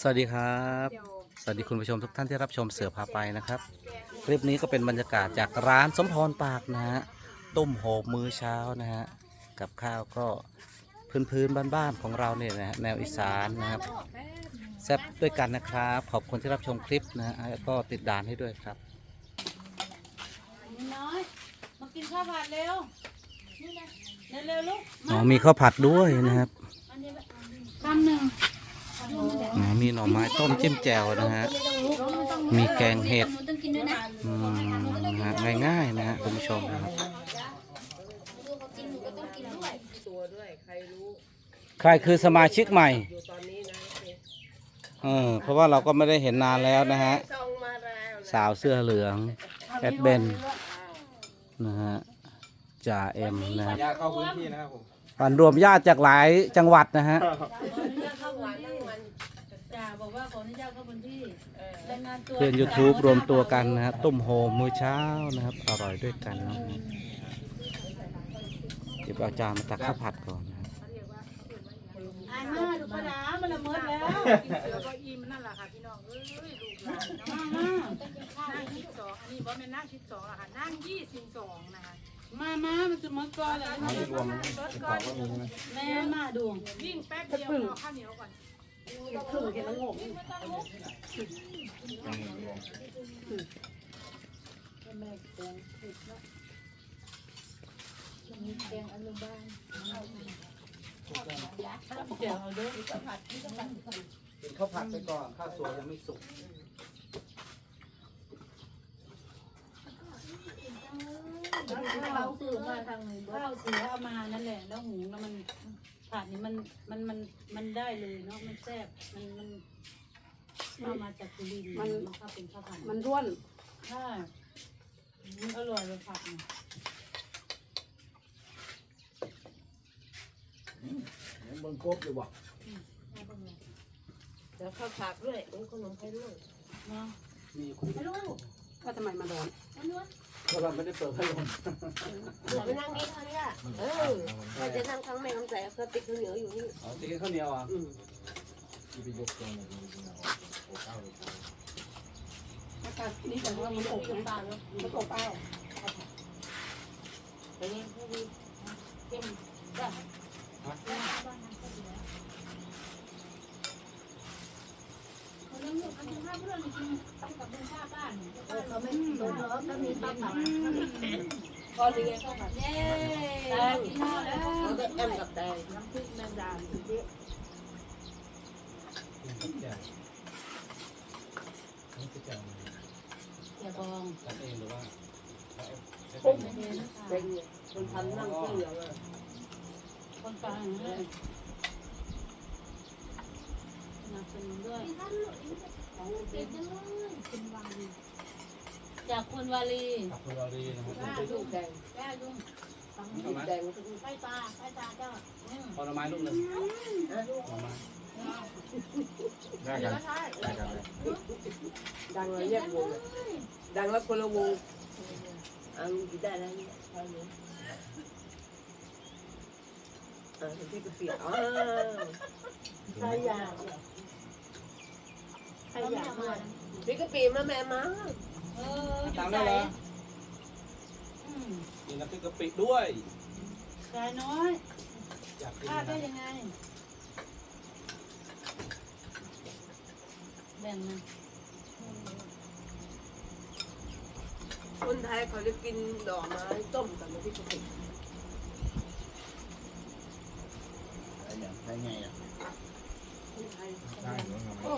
สวัสดีครับ สวัสดีคุณผู้ชมทุกท่านที่รับชมเสือพาไปนะครับ คลิปนี้ก็เป็นบรรยากาศจากร้านสมพรปากนะฮะ ต้มโหบมื้อเช้านะฮะ กับข้าวก็พื้นพื้นๆบ้านๆของเราเนี่ยนะฮะแนวอีสานนะครับ แซ่บด้วยกันนะครับ ขอบคุณที่รับชมคลิปนะฮะแล้วก็ติดดานให้ด้วยครับ น้อยมากินข้าวผัดเร็วเร็วๆลูกอ๋อมีข้าวผัดด้วยนะครับ คำหนึ่ง อ๋อมีหน่อไม้ต้มจิ้มแจ่วนะฮะ มีแกงเห็ดหนูต้องกินด้วยนะอืมนะฮะง่ายๆนะฮะคุณผู้ชมนะครับดูเขากินหนูก็ต้องกินด้วยตัวด้วยใครรู้ใครคือสมาชิกใหม่อยู่ตอนนี้นะโอเคเออเพราะว่าเราก็ไม่ได้เห็นนานแล้วนะฮะส่งมาแล้วนะสาวเสื้อเหลืองแอดเบนนะฮะจ่าเอ็มนะฮะญาติเข้าพื้นที่นะครับผมวันรวมญาติจากหลายจังหวัดนะฮะ บอกว่าขออนุญาตเข้าพื้นที่รายงานตัวเพื่อน YouTube รวมตัวกันนะฮะต้มโฮมมื้อเช้านะครับ อร่อยด้วยกันนะเดี๋ยวเอาจานมาตักข้าวผัดก่อนนะครับอ่านมาดูกระดาษมันละเมิดแล้วกินเสือก็อิ่มนั่นแหละค่ะพี่น้องเอ้ยลูกหลานเนาะมามานั่งชิดสองอันนี้บ่แม่นนั่งชิดสองอะค่ะนั่งยี่สิบสองนะคะ มามามันจะหมดก่อนเลยเอาที่รวมนะติดต่อก็มีใช่ไหมแม่มาดูวิ่งแป๊บเดียวเอาข้าวเหนียวก่อน เดี๋ยวเอาด้วยกินข้าวผัดไปก่อน ข้าวสวยยังไม่สุกข้าวสื่อมาทางไหนข้าวเสือเอามานั่นแหละ แล้วหุงแล้วมัน ผัดนี่มันมันมันมันได้เลยเนาะมันแซ่บมันมันเอามาจากสุรินทร์มันเข้าเป็นข้าวผัดมันร่วนใช่มันอร่อยเลยผัดเนี่ยบนกบอยู่บ่แล้วข้าวผักด้วยแล้วขนมไทยด้วยเนาะ มีคุณก็ทำไมมาร้อน เพราะเราไม่ได้เปิดพัดลมเดี๋ยวไปนั่งนี่เท่านี้เออใครจะนั่งทั้งแม่ทั้งใส่ก็ติดข้าวเหนียวอยู่นี่อ๋อติดข้าวเหนียวอะอืมที่ไปยกตรงนี้จริงๆเอาโอ้ข้าวเลยอากาศนี่แต่ว่ามันตกน้ำตาลเนาะมันอบอ้าวไปเรียนผู้ดีเข้มจ้ะ เขาไม่โดนล้อก็มีป้าป๋า พอเรียนข้าวผัดเย้ได้กินแล้วแล้วก็แอมกับแตงน้ำพริกแมงดาสุดเยอะนี่คือจังแกบองตัดเองหรือว่าเป็นเนี่ยคนทำนั่งที่เหลืองอะคนกลางเลยสนับสนุนด้วยจากคุณวาลีขับคุณเราดีนะครับไปดูแดงแก้ยุ่งแดงมันก็ไปตาไปตาเจ้าอืมผลไม้ลูกหนึ่งผลไม้ได้กันได้กันเลยดังเลยแยกวงอะดังแล้วคนละวงเอันกี่ได้แล้วเนี่ยข้าวเหนียวเออที่กระเปียกอ๋อใครอยากใครอยากมานี่กระปีมาแม่มา เออตามได้เหรออืมมีน้ำพริกกะปิด้วยชายน้อยอยากกินพลาดนะได้ยังไง แบ่งนะคนไทยเขาจะกินดอกไม้ต้มกับน้ำพริกกะปิใช่ไงอะ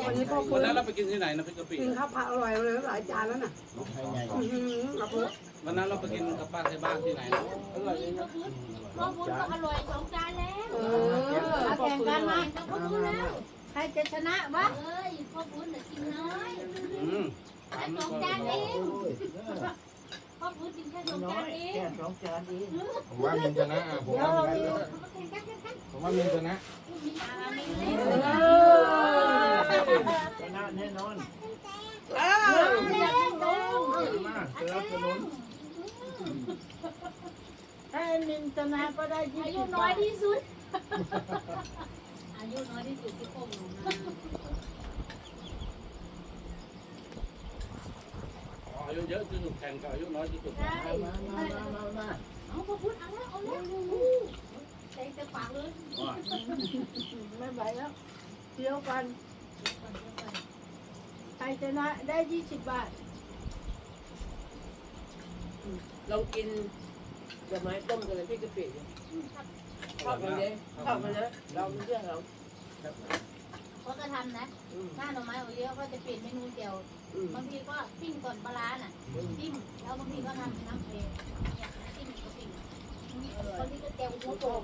วันนี้พ่อวัคุนณนั้นเราไปกินที่ไหนน้ำพริกกะปิกินข้าวผัดอร่อยเลยหลายจานแล้วน่ะใช่ไงอื้อหือเอาเพิ่มวันนั้นเราไปกินกับป้าที่บ้านที่ไหนนะอร่อยเลยนะพ่อบุญก็อร่อยสองจานแล้วเออมาแข่งกันมาก็พ่อบุญแล้วใครจะชนะวะเอ้ยพ่อบุญน่ะกินน้อยอืมแค่สองจานเอง พ่อบุญกินแค่สองจานเองผมว่ามินชนะอะผมว่ามินชนะผมว่ามินชนะอ้าวมาเสือสนุนถ้ามินชนะก็ได้ยี่อาสิยุบน้อยที่สุดอายุน้อยที่สุดที่พวกหนูมา เยอะที่สุดแข่งกับอายุน้อยที่สุดมามามามามาเอาพอพูดเอาแล้วเอาแล้วใจจะปากเลยไม่ไหวแล้วเที่ยวกันใครชนะได้ยี่สิบบาทลองกินดอกไม้ต้มกับน้ำพริกกะปิชอบมันเลยชอบมันนะเราเชื่อเราเขาก็ทำนะหน้าหน่อไม้เอาเยอะก็จะเปลี่ยนเมนูเดียว บางทีก็ปิ้งก่อนปลาร้าน่ะปิ้งแล้วบางทีก็ทำน้ำเพลเนี่ยปิ้งก็ปิ้งบางทีก็เจียวหัวโปก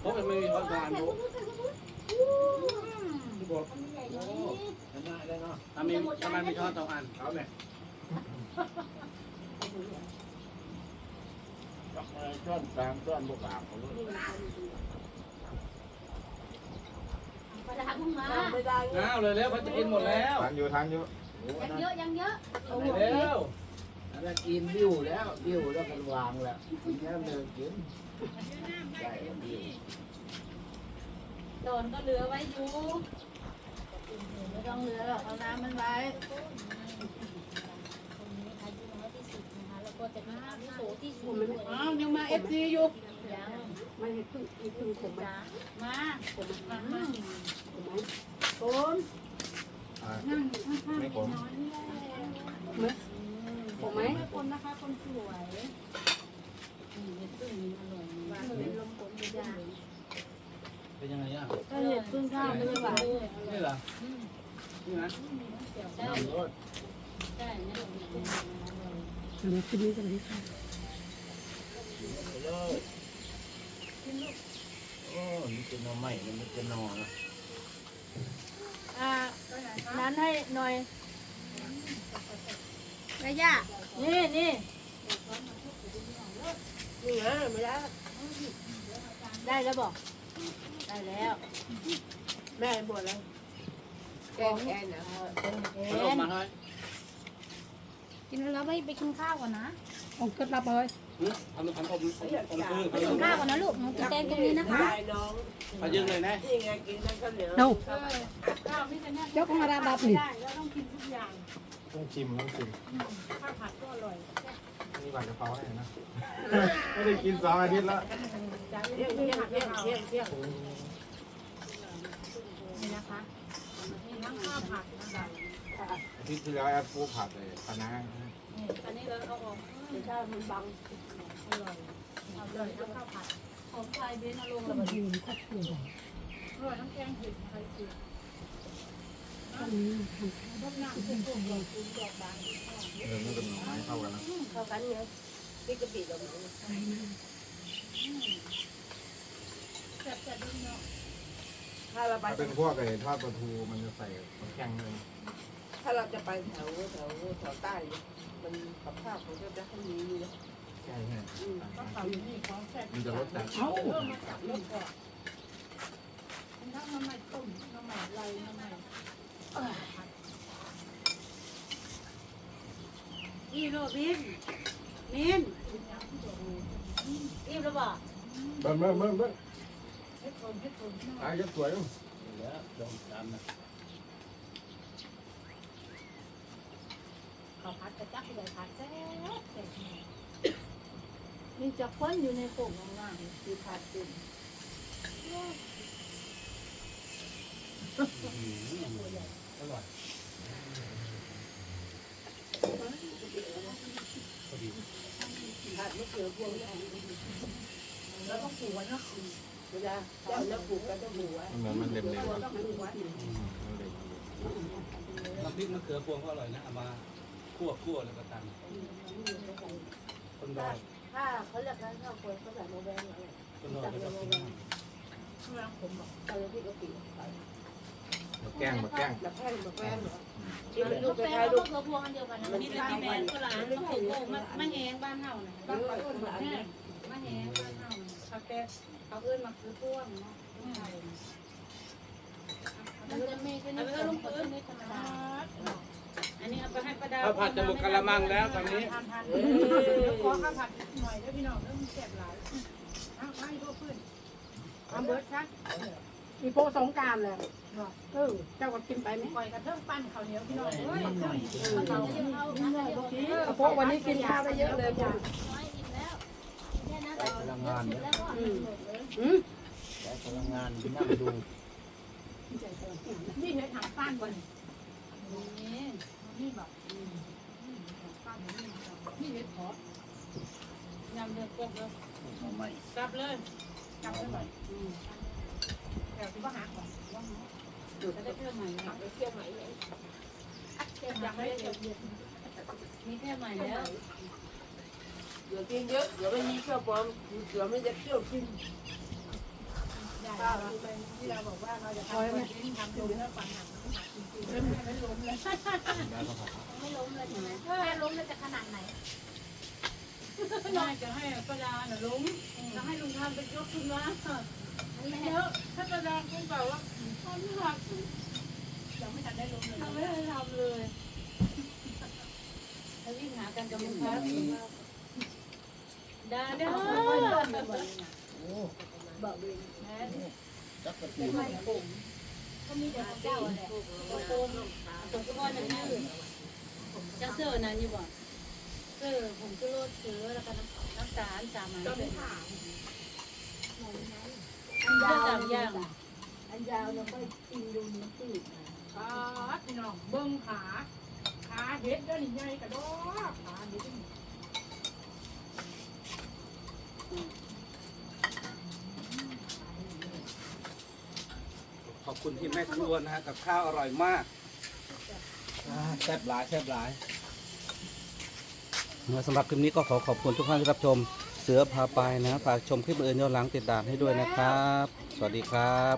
เพราะมันไม่มีทอดทานรู้ที่บอกทำใหญ่เลยได้เนาะทำไมทำไมไม่ทอดสองอันเอาไหมช้อนกลางช้อนบกปากของลูก ปลาร้า เพิ่งมาทำไม่ได้เนี่ยอ้าวเลยแล้วเขาจะกินหมดแล้วทานอยู่ทานอยู่ยังเยอะยังเยอะไหนแล้วอันนั้นกินบิ้วแล้วบิ้วแล้วกันวางแล้วกินแค่เดินกินได้บิ้วโดนก็เหลือไว้อยู่ไม่ต้องเหลือหรอกเอาน้ำมันไว้คนนี้อายุน้อยที่สุดนะคะแล้วก็จะมีอาวุโสที่สุดอ้าวยังมาเอฟซีอยู่ ยังไม่ให้พึ่งอีกพึ่งขมมามาผมมาขมไหมโอนอ่านั่งอยู่ข้างๆไม่ขมน้อยนี่แหละขมไหมคนนะคะคนสวยอืมเห็ดพึ่งนี่อร่อยมากเป็นลมฝนไม่ได้เป็นยังไงอะถ้าเห็ดพึ่งข้าวไม่หวานนี่เหรอนี่นะใช่น้ำรสใช่เนี่ยเห็ดพึ่งอร่อยสำหรับคลิปนี้สวัสดีค่ะ ไปเลยโอ้นี่เป็นนอใหม่มันไม่เป็นนอนะอ่านั้นให้หน่อยแม่ย่านี่นี่นี่ไงไม่ได้ได้แล้วบอก ได้แล้ว แม่บวชแล้วแกงแอนนะเอ็ขนมนมาให้กินแล้วไม่ไปกินข้าวก่อนนะเอาเกิดรับเลย ทำทำอมอมคือไปกินข้าวก่อนนะลูกหนูกินแกงตรงนี้นะคะยายน้องพายึงเลยนะนู้เหนียวโน่เออข้าวนี่จะเนี่ยเจ้าของรานรับไม่นี่ได้แล้วต้องกินทุกอย่างต้องชิมต้องชิมข้าวผัดก็อร่อยนี่ผัดกะเพราให้นะไม่ได้กินสองอาทิตย์แล้วเที่ยงเที่เที่ยยงเที่เที่ยยงเที่ยงเที่ยงนี่นะคะมีทั้งข้าวผัดนะคะอาทิตย์ที่แล้วแอปปูผัดเลยคณะนี่อันนี้เราเอาออก แต่ถ้ามันบังอร่อยอร่อยทั้งข้าวผัดของไทยเบนอารมณ์ก็อมาอยู่ในครอบครัวใหญ่ร่อยทั้งแกงเผ็ดไทยเผ็ดตอนนี้ทรสหนักเป็นพวกดอกคุณดอกบานเออไม่เป็นหน่อไม้เข้ากันนะเข้ากันไงพริกกะปิดอกไม้ำไปมากแซ่บด้วยเนาะถ้าเราไปเป็นพวกไอ้ทอดปลาทูมันจะใส่น้ำแข็งเลย ถ้าเราจะไปแถวแถวแถวใต้เนี่ยมันกับข้าวของเจ้าจะให้มีนะใช่ใช่ก็เผานี่ของแซ่บมันจะรสจัดเอ้าเริ่มมาจับรสก่อนเป็นทั้งน้ำมันต้มน้ำมันไรน้ำมันอีโรบินมินอิ่มแล้วบ่เบิ้ลเบิ้ลเบิ้ลเบิ้ลเฮ็ดผมเฮ็ดผมตายจะสวยมั้งแล้วดองจานนะ ข้าวผัดกระจับเลยผัดแซ่บแซ่บมีจักคนอยู่ในโป่งล่างๆคือผัดเป็นอร่อยพอดีผัดมะเขือพวงแล้วก็ขวนเนาะเวลาจะเอาน้ำปลูกก็ต้องปลูกไว้มันเหมือนมันเล็มเลยต้องขวนมันเล็มน้ำพริกมะเขือพวงก็อร่อยนะเอามา คั่วคั่วแล้วก็ตำคนดอยถ้าเขาเรียกกันข้าวโพดเขาใส่โมแบงอะไรคนดอยแล้วก็กินกำลังผมบอกใส่พริกกะปิใส่มาแกล้งมาแกล้งแบบแห้งแบบแป้งเหรอที่มันลูลูกแป้งลูกกระพวงอันเดียวกันนะนี่แหละที่แม่ก็หลานต้องโกโก้มามาแหงบ้านเฮานะบ้านเอิ้นมาแหงมาแหงบ้านเฮาเขาแต่เขาเอิ้อนมาคือพ่วงเนาะมันจะมีเป็นเพื่อนลูกเพื่อนในธรรมดา นนี้เอาไปให้ประดาข้าวผัดจะหมดกะละมังแล้วตอนนี้เดี๋ยวขอข้าวผัดหน่อยแล้วพี่น้องเริ่มแซ่บหลายอ้าวไม่ก็ขึ้นทำเบิร์ดซะมีโปะสงกรารเลยเออเจ้าก็กินไปไหมปล่อยกระเทิงปั้นข้าวเหนียวพี่น้องเอ้ยเราจะเอาเอาเอาเอากระโปะวันนี้กินข้าวได้เยอะเลยจ้ะน้อยอิ่มแล้วเนี่ยนะได้พลังงานเนี่ยแล้วก็อืมอืมได้พลังงานนั่งดูนี่เห็ดหางปั้นก่อนนี่ นี่แบบนี่เห็ดขอยำเดือดกบเลยเอาใหม่กลับเลยกลับเลยแถวที่บ้านหาก่อนจะได้เพิ่มใหม่ไหมไปเที่ยวไหนเนี่ยอยากให้เที่ยวมีแค่ใหม่แล้วเดี๋ยวกินเยอะเดี๋ยวไม่มีเที่ยวปลอมเดี๋ยวไม่จะเที่ยวกินป้เที่เราบอกว่าเราจะทำคนที่ทำดูแล้วปัญหาจริง ถ้าล้มแล้วจะขนาดไหน น่าจะให้ป้าดาน่ะลุงจะให้ลุงทำเป็นยกขึ้นมามันไม่เยอะถ้าจะลองคุณเปล่าว่าตอนที่หักยังไม่ทันได้ล้มเลยทำไม่ได้ทำเลยแล้ววิ่งหากันกับลุงพักดาเด้อโอ้แม่ จักกระตีก็มีแต่เจ้าแหละโกนตะโกนนั่นนี่จะเสื้อนั่นอยู่บ่เสื้อผมก็โลดเสื้อแล้วก็น้ำน้ำตาลสามอันจนเสื้อถามสามอย่างอันยาวเราก็กินดูมันตืดขาพี่น้องเบิ้งขาขาเห็ดเด้อนี่ใหญ่กระดอกขาเห็ด ขอบ คุณที่แม่ครัวนะฮะกับข้าวอร่อยมากอ่าแซ่บหลายแซ่บหลายสำหรับคลิปนี้ก็ขอขอบคุณทุกท่านที่รับชมเสือพาไปนะฝากชมคลิปอื่นย้อนหลังติดตามให้ด้วยนะครับ สวัสดีครับ